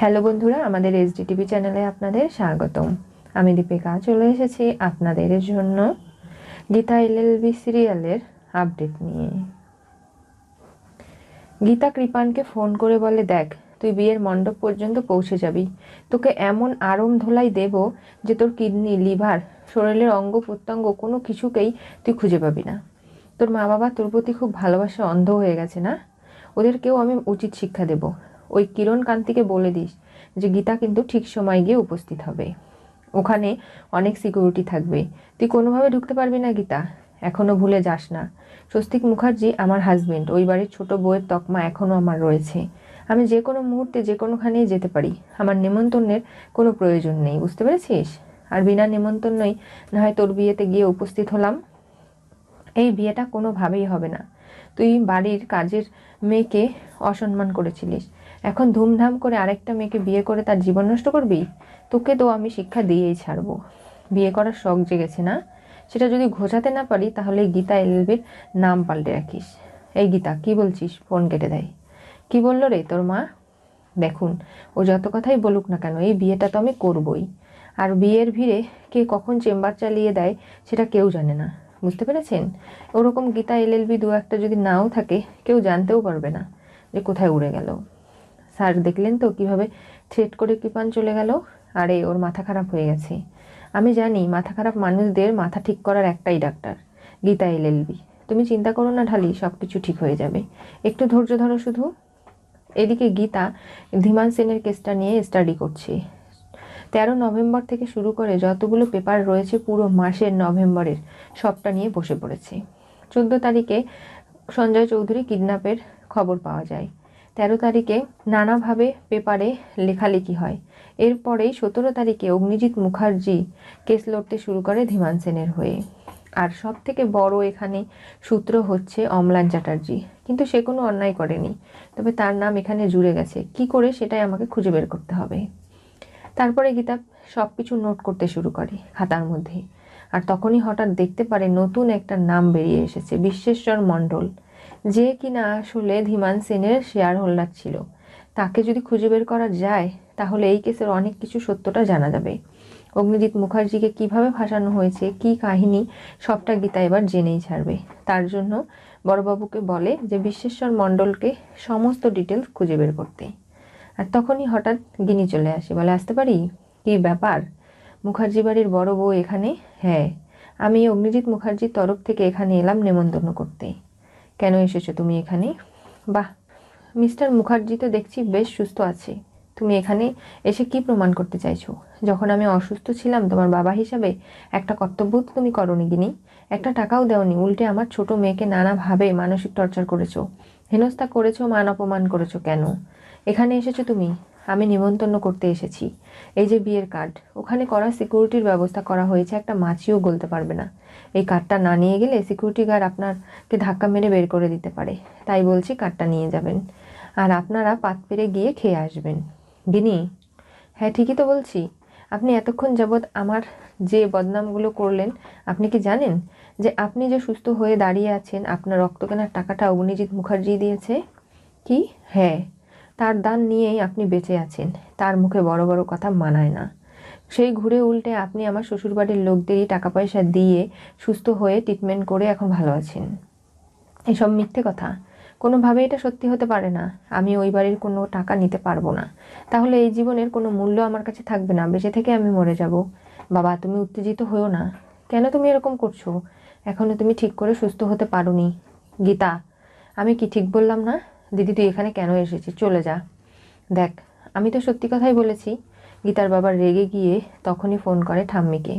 Hello বন্ধুরা, আমাদের SD TV চ্যানেলে আপনাদের স্বাগতম। আমি দীপিকা, চলে এসেছি আপনাদের জন্য গীতা এলএলবি সিরিয়ালের আপডেট নিয়ে। গীতা কৃপানকে ফোন করে বলে, দেখ, তুই বিয়ের মণ্ডপ পর্যন্ত পৌঁছে যাবি। তোকে এমন আরম ধোলাই দেব যে তোর কিডনি, লিভার, শরীরের অঙ্গ প্রত্যঙ্গ কোনো কিছুকেই তুই খুঁজে পাবি না। তোর মা বাবা তোর প্রতি খুব ভালোবাসা, অন্ধ হয়ে গেছে না? ওদেরকেও আমি উচিত শিক্ষা দেব। ওই কিরণ কান্তিকে বলে দিস যে গীতা কিন্তু ঠিক সময় গিয়ে উপস্থিত হবে। ওখানে অনেক সিকিউরিটি থাকবে। তুই কোনোভাবে ঢুকতে পারবি না গীতা। এখনও ভুলে যাস না। স্বস্তিক মুখার্জি আমার হাজবেন্ড ওই বাড়ির ছোটো বউয়ের তকমা এখনও আমার রয়েছে। আমি যে কোনো মুহূর্তে যে কোনোখানেই যেতে পারি। আমার নেমন্তন্নের কোনো প্রয়োজন নেই, বুঝতে পেরেছিস? আর বিনা নেমন্তন্নই না হয় তোর বিয়েতে গিয়ে উপস্থিত হলাম? এই বিয়েটা কোনোভাবেই হবে না। তুই বাড়ির কাজের মেয়েকে অসম্মান করেছিলিস। এখন ধুমধাম করে আরেকটা মেয়েকে বিয়ে করে তার জীবন নষ্ট করবি? তোকে তো আমি শিক্ষা দিয়েই ছাড়বো। বিয়ে করার শখ জেগেছে না? সেটা যদি ঘোচাতে না পারি, তাহলে গীতা এলবির নাম পাল্টে রাখিস। এই গীতা, কি বলছিস? ফোন কেটে দেয়। কি বলল রে তোর মা? দেখুন, ও যত কথাই বলুক না কেন, এই বিয়েটা তো আমি করবই। আর বিয়ের ভিড়ে কে কখন চেম্বার চালিয়ে দেয়, সেটা কেউ জানে না। বুঝতে পেরেছেন? ওরকম গীতা এলএলবি দু একটা যদি নাও থাকে, কেউ জানতেও পারবে না যে কোথায় উড়ে গেল। স্যার দেখলেন তো কীভাবে থ্রেট করে কৃপান চলে গেল? আরে, ওর মাথা খারাপ হয়ে গেছে। আমি জানি মাথা খারাপ মানুষদের মাথা ঠিক করার একটাই ডাক্তার, গীতা এলএলবি তুমি চিন্তা করো না ঢালি সব কিছু ঠিক হয়ে যাবে। একটু ধৈর্য ধরো শুধু। এদিকে গীতা ধীমান সেনের কেসটা নিয়ে স্টাডি করছে। তেরো নভেম্বর থেকে শুরু করে যতগুলো পেপার রয়েছে পুরো মাসের নভেম্বরের, সবটা নিয়ে বসে পড়েছে। চোদ্দ তারিখে সঞ্জয় চৌধুরী কিডন্যাপের খবর পাওয়া যায়। তেরো তারিখে নানাভাবে পেপারে লেখালেখি হয়। এরপরেই সতেরো তারিখে অগ্নিজিৎ মুখার্জি কেস লড়তে শুরু করে ধীমান সেনের হয়ে। আর সব থেকে বড় এখানে সূত্র হচ্ছে অম্লান চ্যাটার্জি। কিন্তু সে কোনো অন্যায় করেনি। তবে তার নাম এখানে জুড়ে গেছে। কি করে সেটাই আমাকে খুঁজে বের করতে হবে। তারপরে গীতা সব কিছু নোট করতে শুরু করে খাতার মধ্যে। আর তখনই হঠাৎ দেখতে পারে নতুন একটা নাম বেরিয়ে এসেছে, বিশ্বেশ্বর মণ্ডল। যে কিনা আসলে ধীমান সেনের শেয়ার হোল্ডার ছিল। তাকে যদি খুঁজে বের করা যায়, তাহলে এই কেসের অনেক কিছু সত্যটা জানা যাবে। অগ্নিজিৎ মুখার্জিকে কীভাবে ফাঁসানো হয়েছে, কি কাহিনী, সবটা গীতা এবার জেনেই ছাড়বে। তার জন্য বড়বাবুকে বলে যে, বিশ্বেশ্বর মণ্ডলকে সমস্ত ডিটেলস খুঁজে বের করতে। আর তখনই হঠাৎ গিনি চলে আসে, বলে, আসতে পারি? কি ব্যাপার? মুখার্জি বাড়ির বড় বউ এখানে? হ্যাঁ আমি অগ্নিজিৎ মুখার্জির তরফ থেকে এখানে এলাম নেমন্তন্ন করতে। কেন এসেছ তুমি এখানে? বাহ, মিস্টার মুখার্জি তো দেখছি বেশ সুস্থ আছে। তুমি এখানে এসে কি প্রমাণ করতে চাইছো? যখন আমি অসুস্থ ছিলাম, তোমার বাবা হিসাবে একটা কর্তব্য তো তুমি করনি গিনি। একটা টাকাও দেওনি, উল্টে আমার ছোট মেয়েকে নানাভাবে মানসিক টর্চার করেছ। হেনস্থা করেছ, মান অপমান করেছ কেন? এখানে এসেছ তুমি? আমি নিমন্ত্রণ করতে এসেছি। এই যে বিয়ের কার্ড ওখানে করা সিকিউরিটির ব্যবস্থা করা হয়েছে, একটা মাছিও গলতে পারবে না। এই কার্ডটা না নিয়ে গেলে সিকিউরিটি গার্ড আপনারকে ধাক্কা মেরে বের করে দিতে পারে। তাই বলছি কার্ডটা নিয়ে যাবেন। আর আপনারা পাত পেরে গিয়ে খেয়ে আসবেন। গিনি হ্যাঁ ঠিকই তো বলছি। আপনি এতক্ষণ যাবৎ আমার যে বদনামগুলো করলেন, আপনি কি জানেন যে আপনি যে সুস্থ হয়ে দাঁড়িয়ে আছেন, আপনার রক্ত কেনার টাকাটা অগ্নিজিৎ মুখার্জি দিয়েছে? কি? হ্যাঁ। তার দান নিয়েই আপনি বেঁচে আছেন। তার মুখে বড় বড় কথা মানায় না। সেই ঘুরে উল্টে আপনি আমার শ্বশুরবাড়ির লোকদেরই টাকা পয়সা দিয়ে সুস্থ হয়ে ট্রিটমেন্ট করে এখন ভালো আছেন। এসব মিথ্যে কথা। কোনোভাবে এটা সত্যি হতে পারে না। আমি ওই বাড়ির কোনো টাকা নিতে পারব না। তাহলে এই জীবনের কোনো মূল্য আমার কাছে থাকবে না। বেঁচে থেকে আমি মরে যাব। বাবা, তুমি উত্তেজিত হয়েও না। কেন তুমি এরকম করছ? এখনও তুমি ঠিক করে সুস্থ হতে পারোনি। গীতা, আমি কি ঠিক বললাম না? দিদি, তুই এখানে কেন এসেছিস? চলে যা। দেখ, আমি তো সত্যি কথাই বলেছি, গীতার বাবা রেগে গিয়ে তখনই ফোন করে ঠাম্মিকে।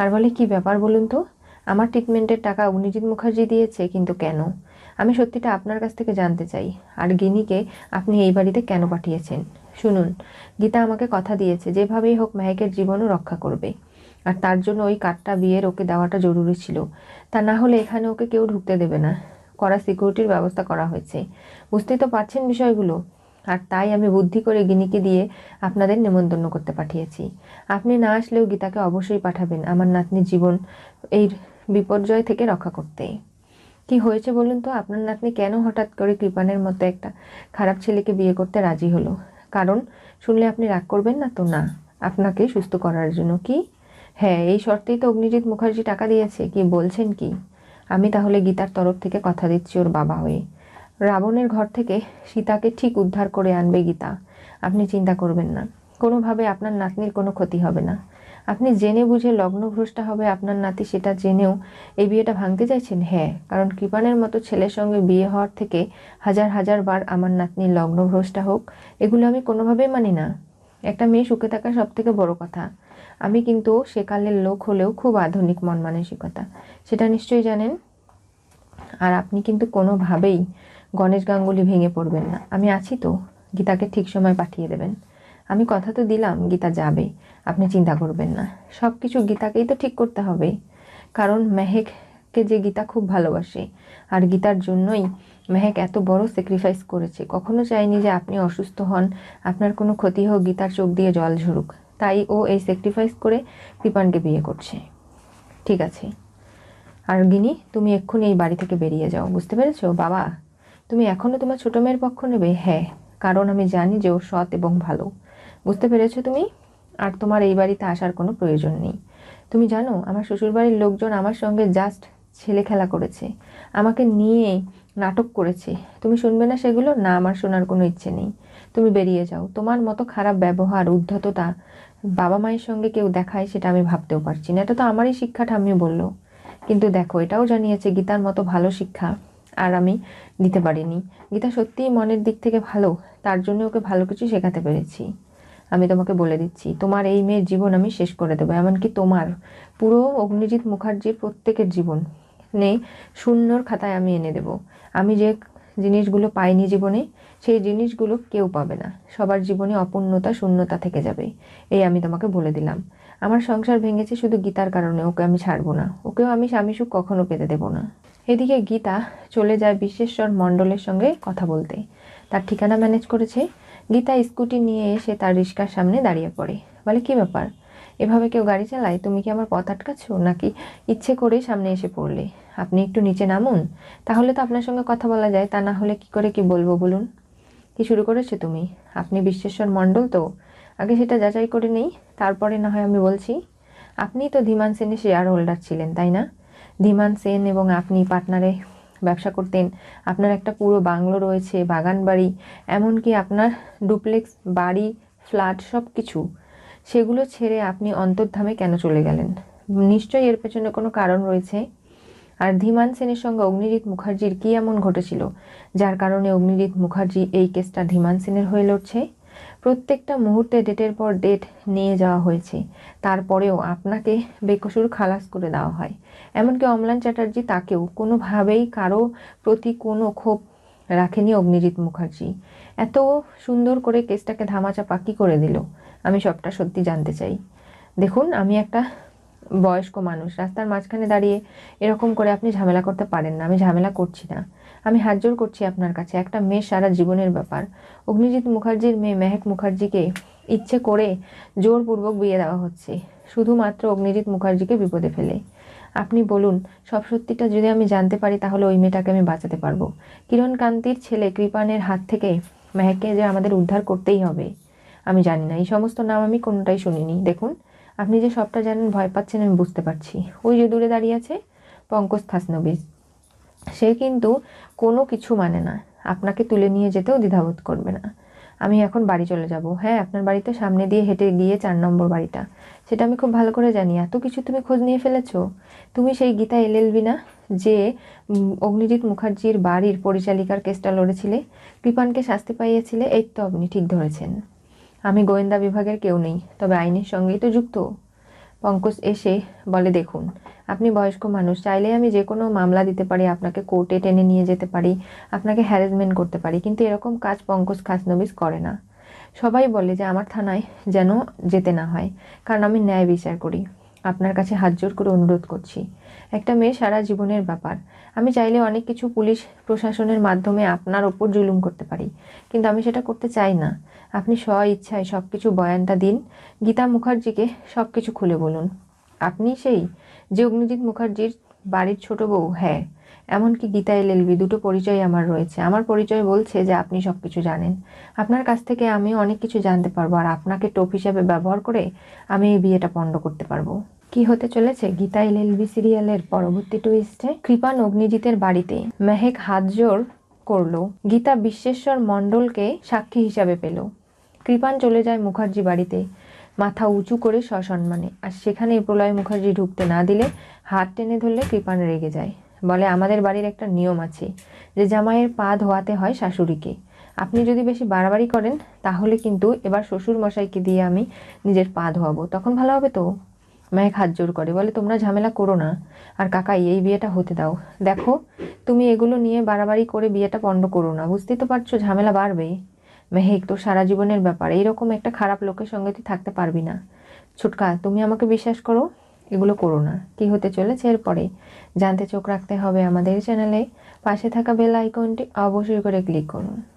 আর বলে, কি ব্যাপার বলুন তো? আমার ট্রিটমেন্টের টাকা অগ্নিজিৎ মুখার্জি দিয়েছে, কিন্তু কেন? আমি সত্যিটা আপনার কাছ থেকে জানতে চাই। আর গিনিকে আপনি এই বাড়িতে কেন পাঠিয়েছেন? শুনুন, গীতা আমাকে কথা দিয়েছে, যেভাবেই হোক মেহেকের জীবনও রক্ষা করবে। আর তার জন্য ওই কার্ডটা বিয়ের ওকে দেওয়াটা জরুরি ছিল। তা না হলে এখানে ওকে কেউ ঢুকতে দেবে না। করা সিকিউরিটির ব্যবস্থা করা হয়েছে। বুঝতেই তো পারছেন বিষয়গুলো। আর তাই আমি বুদ্ধি করে গিনিকে দিয়ে আপনাদের নেমন্তন্ন করতে পাঠিয়েছি। আপনি না আসলেও গীতাকে অবশ্যই পাঠাবেন আমার নাতনির জীবন এই বিপর্যয় থেকে রক্ষা করতে। কি হয়েছে বলুন তো? আপনার নাতনি কেন হঠাৎ করে কৃপানের মতো একটা খারাপ ছেলেকে বিয়ে করতে রাজি হলো? কারণ শুনলে আপনি রাগ করবেন না তো? না, আপনাকে সুস্থ করার জন্য কি? হ্যাঁ এই শর্তেই তো অগ্নিজিৎ মুখার্জি টাকা দিয়েছে। কি বলছেন কি? আমি তাহলে গীতার তরফ থেকে কথা দিচ্ছি ওর বাবা হয়ে। রাবণের ঘর থেকে সীতাকে ঠিক উদ্ধার করে আনবে গীতা। আপনি চিন্তা করবেন না। কোনোভাবে আপনার নাতনির কোনো ক্ষতি হবে না। আপনি জেনে বুঝে লগ্নভ্রষ্টা হবে আপনার নাতি, সেটা জেনেও এই বিয়েটা ভাঙতে চাইছেন? হ্যাঁ কারণ কৃপানের মতো ছেলের সঙ্গে বিয়ে হওয়ার থেকে হাজার হাজার বার আমার নাতনির লগ্নভ্রষ্টা হোক, এগুলো আমি কোনোভাবেই মানি না। একটা মেয়ে সুখে থাকা সব থেকে বড় কথা। আমি কিন্তু সেকালের লোক হলেও খুব আধুনিক মন মানসিকতা। সেটা নিশ্চয়ই জানেন? আর আপনি কিন্তু কোনোভাবেই গণেশ গাঙ্গুলি ভেঙে পড়বেন না। আমি আছি তো, গীতাকে ঠিক সময় পাঠিয়ে দেবেন। আমি কথা তো দিলাম, গীতা যাবে। আপনি চিন্তা করবেন না। সব কিছু গীতাকেই তো ঠিক করতে হবে। কারণ মেহেককে যে গীতা খুব ভালোবাসে, আর গীতার জন্যই মেহেক এত বড় স্যাক্রিফাইস করেছে। কখনো চাইনি যে আপনি অসুস্থ হন, আপনার কোনো ক্ষতি হোক, গীতার চোখ দিয়ে জল ঝরুক। তাই ও এই স্যাক্রিফাইস করে কৃপানকে বিয়ে করছে। ঠিক আছে। আর গিনি, তুমি এক্ষুনি এই বাড়ি থেকে বেরিয়ে যাও, বুঝতে পেরেছ? বাবা, তুমি এখনও তোমার ছোটো মেয়ের পক্ষ নেবে? হ্যাঁ কারণ আমি জানি যে ও সৎ এবং ভালো। বুঝতে পেরেছ তুমি? আর তোমার এই বাড়িতে আসার কোনো প্রয়োজন নেই। তুমি জানো, আমার শ্বশুরবাড়ির লোকজন আমার সঙ্গে জাস্ট ছেলে খেলা করেছে। আমাকে নিয়ে নাটক করেছে। তুমি শুনবে না সেগুলো? না, আমার শোনার কোনো ইচ্ছে নেই। তুমি বেরিয়ে যাও। তোমার মতো খারাপ ব্যবহার, উদ্ধততা বাবা মায়ের সঙ্গে কেউ দেখায় সেটা আমি ভাবতেও পারছি না। এটা তো আমারই শিক্ষাটা আমিও বলল। কিন্তু দেখো, এটাও জানিয়েছে গীতার মতো ভালো শিক্ষা আর আমি দিতে পারিনি। গীতা সত্যিই মনের দিক থেকে ভালো, তার জন্য ওকে ভালো কিছু শেখাতে পেরেছি। আমি তোমাকে বলে দিচ্ছি, তোমার এই মেয়ের জীবন আমি শেষ করে দেবো, এমনকি তোমার। পুরো অগ্নিজিৎ মুখার্জির প্রত্যেকের জীবন। নেই, শূন্যর খাতায় আমি এনে দেব। আমি যে জিনিসগুলো পাইনি জীবনে, সেই জিনিসগুলো কেউ পাবে না। সবার জীবনে অপূর্ণতা শূন্যতা থেকে যাবে, এই আমি তোমাকে বলে দিলাম। আমার সংসার ভেঙেছে শুধু গীতার কারণে, ওকে আমি ছাড়বো না। ওকেও আমি স্বামী সুখ কখনো পেতে দেবো না। এদিকে গীতা চলে যায় বিশ্বেশ্বর মণ্ডলের সঙ্গে কথা বলতে। তার ঠিকানা ম্যানেজ করেছে। গীতা স্কুটি নিয়ে এসে তার রিক্সার সামনে দাঁড়িয়ে পড়ে। বলে, কি ব্যাপার? এভাবে কেউ গাড়ি চালায়? তুমি কি আমার পথ আটকাচ্ছ? নাকি ইচ্ছে করে সামনে এসে পড়লে? আপনি একটু নিচে নামুন। তাহলে তো আপনার সঙ্গে কথা বলা যায়। তা না হলে কি করে কি বলব বলুন? কি শুরু করেছে তুমি? আপনি বিশ্বেশ্বর মণ্ডল তো? আগে সেটা যাচাই করে নেই। তারপরে না হয় আমি বলছি। আপনিই তো ধীমান সেনের শেয়ার হোল্ডার ছিলেন, তাই না? ধীমান সেন এবং আপনি পার্টনারে ব্যবসা করতেন। আপনার একটা পুরো বাংলো রয়েছে বাগান বাড়ি এমনকি আপনার ডুপ্লেক্স, বাড়ি, ফ্ল্যাট সব কিছু সেগুলো ছেড়ে আপনি অন্তর্ধামে কেন চলে গেলেন? নিশ্চয়ই এর পেছনে কোনো কারণ রয়েছে। আর ধীমান সেনের সঙ্গে অগ্নিজিৎ মুখার্জির কী এমন ঘটেছিল, যার কারণে অগ্নিজিৎ মুখার্জি এই কেসটা ধীমান সেনের হয়ে লড়ছে? প্রত্যেকটা মুহূর্তে ডেটের পর ডেট নিয়ে যাওয়া হয়েছে। তারপরেও আপনাকে বেকসুর খালাস করে দেওয়া হয়। এমনকি অমলান চ্যাটার্জি তাকেও কোনোভাবেই কারও প্রতি কোনো ক্ষোভ রাখেনি অগ্নিজিৎ মুখার্জি। এত সুন্দর করে কেসটাকে ধামাচাপা কী করে দিল? আমি সবটা সত্যি জানতে চাই। দেখুন, আমি একটা বয়স্ক মানুষ। রাস্তার মাঝখানে দাঁড়িয়ে এরকম করে আপনি ঝামেলা করতে পারেন না। আমি ঝামেলা করছি না। আমি হাত জোর করছি আপনার কাছে। একটা মেয়ে সারা জীবনের ব্যাপার। অগ্নিজিৎ মুখার্জির মেয়ে মেহেক মুখার্জিকে ইচ্ছে করে জোরপূর্বক বিয়ে দেওয়া হচ্ছে। শুধুমাত্র অগ্নিজিৎ মুখার্জিকে বিপদে ফেলে। আপনি বলুন, সব সত্যিটা যদি আমি জানতে পারি, তাহলে ওই মেয়েটাকে আমি বাঁচাতে পারব। কিরণ কান্তির ছেলে কৃপানের হাত থেকে মেহেককে যে আমাদের উদ্ধার করতেই হবে, আমি জানি না। এই সমস্ত নাম আমি কোনোটাই শুনিনি। দেখুন, আপনি যে সবটা জানেন, ভয় পাচ্ছেন, আমি বুঝতে পারছি। ওই যে দূরে দাঁড়িয়ে আছে পঙ্কজ থাসনবিজ সে কিন্তু কোনো কিছু মানে না। আপনাকে তুলে নিয়ে যেতেও দ্বিধাবোধ করবে না। আমি এখন বাড়ি চলে যাব। হ্যাঁ আপনার বাড়িতে সামনে দিয়ে হেঁটে গিয়ে চার নম্বর বাড়িটা। সেটা আমি খুব ভালো করে জানি। এত কিছু তুমি খোঁজ নিয়ে ফেলেছো? তুমি সেই গীতা এলএলবি না? যে অগ্নিজিৎ মুখার্জির বাড়ির পরিচালিকার কেসটা লড়েছিলে? কৃপানকে শাস্তি পাইয়েছিলে? এই তো আপনি ঠিক ধরেছেন। আমি গোয়েন্দা বিভাগের কেউ নেই। তবে আইনের সঙ্গেই তো যুক্ত। পঙ্কজ এসে বলে, দেখুন আপনি বয়স্ক মানুষ চাইলে আমি যে কোনো মামলা দিতে পারি, আপনাকে কোর্টে টেনে নিয়ে যেতে পারি, আপনাকে হ্যারাসমেন্ট করতে পারি, কিন্তু এরকম কাজ পঙ্কজ খাসনবিস করে না। সবাই বলে যে আমার থানায় যেন যেতে না হয়, কারণ আমি ন্যায় বিচার করি। আপনার কাছে হাত জোর করে অনুরোধ করছি। একটা মেয়ে সারা জীবনের ব্যাপার। আমি চাইলে অনেক কিছু পুলিশ প্রশাসনের মাধ্যমে আপনার ওপর জুলুম করতে পারি, কিন্তু আমি সেটা করতে চাই না। আপনি স্ব ইচ্ছায় সব কিছু বয়ানটা দিন, গীতা মুখার্জিকে সব কিছু খুলে বলুন। আপনি সেই যে অগ্নিজিৎ মুখার্জির বাড়ির ছোট বউ হ্যাঁ এমনকি গীতা এল এলএলবি দুটো পরিচয় আমার রয়েছে। আমার পরিচয় বলছে যে আপনি সব কিছু জানেন। আপনার কাছ থেকে আমি অনেক কিছু জানতে পারব আর আপনাকে টোপ হিসাবে ব্যবহার করে আমি এই বিয়েটা পণ্ড করতে পারব। কি হতে চলেছে? গীতা এল এলএলবি সিরিয়ালের পরবর্তী টুইস্টে কৃপান অগ্নিজিতের বাড়িতে মেহেক হাত জোর করল। গীতা বিশ্বেশ্বর মণ্ডলকে সাক্ষী হিসাবে পেল। কৃপান চলে যায় মুখার্জি বাড়িতে। মাথা উঁচু করে সসম্মানে। আর সেখানে প্রলয় মুখার্জি ঢুকতে না দিলে হাত টেনে ধরলে কৃপান রেগে যায়। বলে, আমাদের বাড়ির একটা নিয়ম আছে যে জামাইয়ের পা ধোয়াতে হয় শাশুড়িকে। আপনি যদি বেশি বাড়াবাড়ি করেন, তাহলে কিন্তু এবার শ্বশুর মশাইকে দিয়ে আমি নিজের পা ধোয়াবো। তখন ভালো হবে তো? মায়ের হাত জোর করে, বলে, তোমরা ঝামেলা করো না। আর কাকাই এই বিয়েটা হতে দাও। দেখো, তুমি এগুলো নিয়ে বাড়াবাড়ি করে বিয়েটা পণ্ড করো না। বুঝতেই তো পারছ, ঝামেলা বাড়বে মেহেক তোর সারা জীবনের ব্যাপার, এইরকম একটা খারাপ লোকের সঙ্গে তুই থাকতে পারবি না। ছুটকা, তুমি আমাকে বিশ্বাস করো, এগুলো করো না। কী হতে চলেছে এরপরে? জানতে চোখ রাখতে হবে আমাদের চ্যানেলে পাশে থাকা বেল আইকনটি অবশ্যই করে ক্লিক করুন।